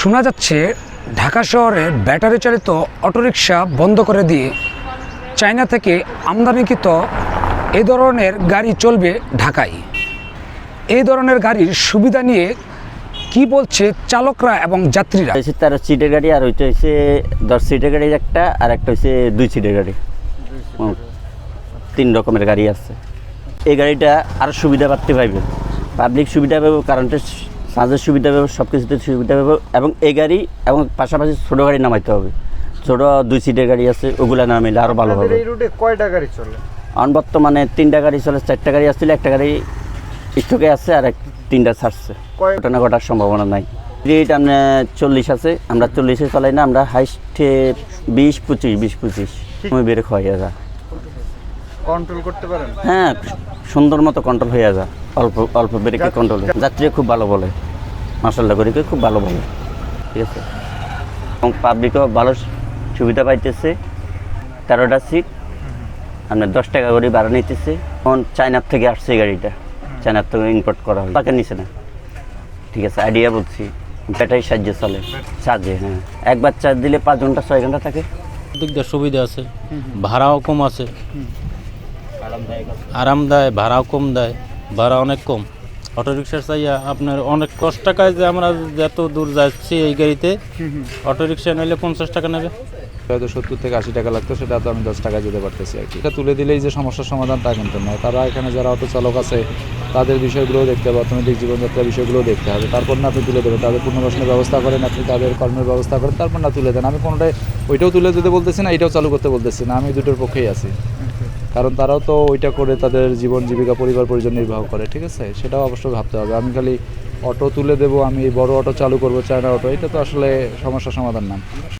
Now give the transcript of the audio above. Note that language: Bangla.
শোনা যাচ্ছে ঢাকা শহরে ব্যাটারি চালিত অটোরিকশা বন্ধ করে দিয়ে চায়না থেকে আমদানিকৃত এই ধরনের গাড়ি চলবে ঢাকায়। এই ধরনের গাড়ির সুবিধা নিয়ে কি বলছে চালকরা এবং যাত্রীরা? হচ্ছে তেরো সিটের গাড়ি, আর ওইটা হচ্ছে দশ সিটের গাড়ি একটা, আর একটা হচ্ছে দুই সিটের গাড়ি। তিন রকমের গাড়ি আছে। এই গাড়িটা আরও সুবিধা পাচ্ছে পাইবে। পাবলিক সুবিধা পাবে কারেন্টের সাজের সুবিধা পাবে সব কিছুতে সুবিধা পাবে এবং এই গাড়ি এবং পাশাপাশি ছোটো গাড়ি নামাইতে হবে। ছোটো দুই সিটের গাড়ি আছে ওগুলো নামাইলে আরও ভালো হবে। এই রুটে কয়টা গাড়ি চলে? এখন বর্তমানে তিনটা গাড়ি চলে চারটা গাড়ি আসছিল একটা গাড়ি স্টকে আছে আর এক তিনটা ছাড়ছে। ঘটনা ঘটার সম্ভাবনা নাই। রেট আমরা চল্লিশ আছে আমরা চল্লিশে চালাই না আমরা হাইস্টে বিশ পঁচিশ বিশ পঁচিশ। সময় বের হয়ে যা কন্ট্রোল করতে পারেন? হ্যাঁ সুন্দর মতো কন্ট্রোল হয়ে যা অল্প অল্প ব্রেকে কন্ট্রোল যাত্রী খুব ভালো বলে। মার্শাল্লাহ করি খুব ভালো বলে ঠিক আছে? এবং পাবলিকও ভালো সুবিধা পাইতেছে। তেরোটা সিট আপনার দশ টাকা করে ভাড়া নিতেছে। এখন চায়নার থেকে আসছে গাড়িটা। চায়নার থেকে ইম্পোর্ট করা হয় টাকা নিছে না। ঠিক আছে আইডিয়া বলছি। ব্যাটারি সাহায্যে চলে। চার্জে হ্যাঁ। একবার চার্জ দিলে পাঁচ ঘণ্টা ছয় ঘণ্টা থাকে। দিক দিয়ে সুবিধা আছে। ভাড়াও কম আছে। আরাম দেয় ভাড়াও কম দেয়। ভাড়া অনেক কম। অটো রিক্সার চাইয়া আপনার অনেক কষ্ট টাকায় যে আমরা যত দূর যাচ্ছি এই গাড়িতে অটো রিক্সা নিলে পঞ্চাশ টাকা নেবে। হয়তো সত্তর থেকে আশি টাকা লাগতো সেটা তো আমি দশ টাকা যেতে পারতেছি আর কি। এটা তুলে দিলেই যে সমস্যার সমাধান তা কিন্তু নয়। তারা এখানে যারা অটো চালক আছে তাদের বিষয়গুলোও দেখতে হবে অর্থনৈতিক জীবনযাত্রার বিষয়গুলো দেখতে হবে। তারপর না আপনি তুলে দেবেন তাদের পুনর্বাসনের ব্যবস্থা করেন আপনি তাদের কর্মের ব্যবস্থা করেন তারপর না তুলে দেন। আমি কোনোটাই ওইটাও তুলে দিতে বলতেছি না এটাও চালু করতে বলতেছি না। আমি দুটোর পক্ষেই আছি। কারণ তারাও তো ওইটা করে তাদের জীবন, জীবিকা, পরিবার, পরিজন নির্বাহ করে, ঠিক আছে? সেটাও অবশ্যই ভাবতে হবে। আমি খালি অটো তুলে দেবো, আমি বড় অটো চালু করব, চায়না অটো, এটা তো আসলে সমস্যার সমাধান না।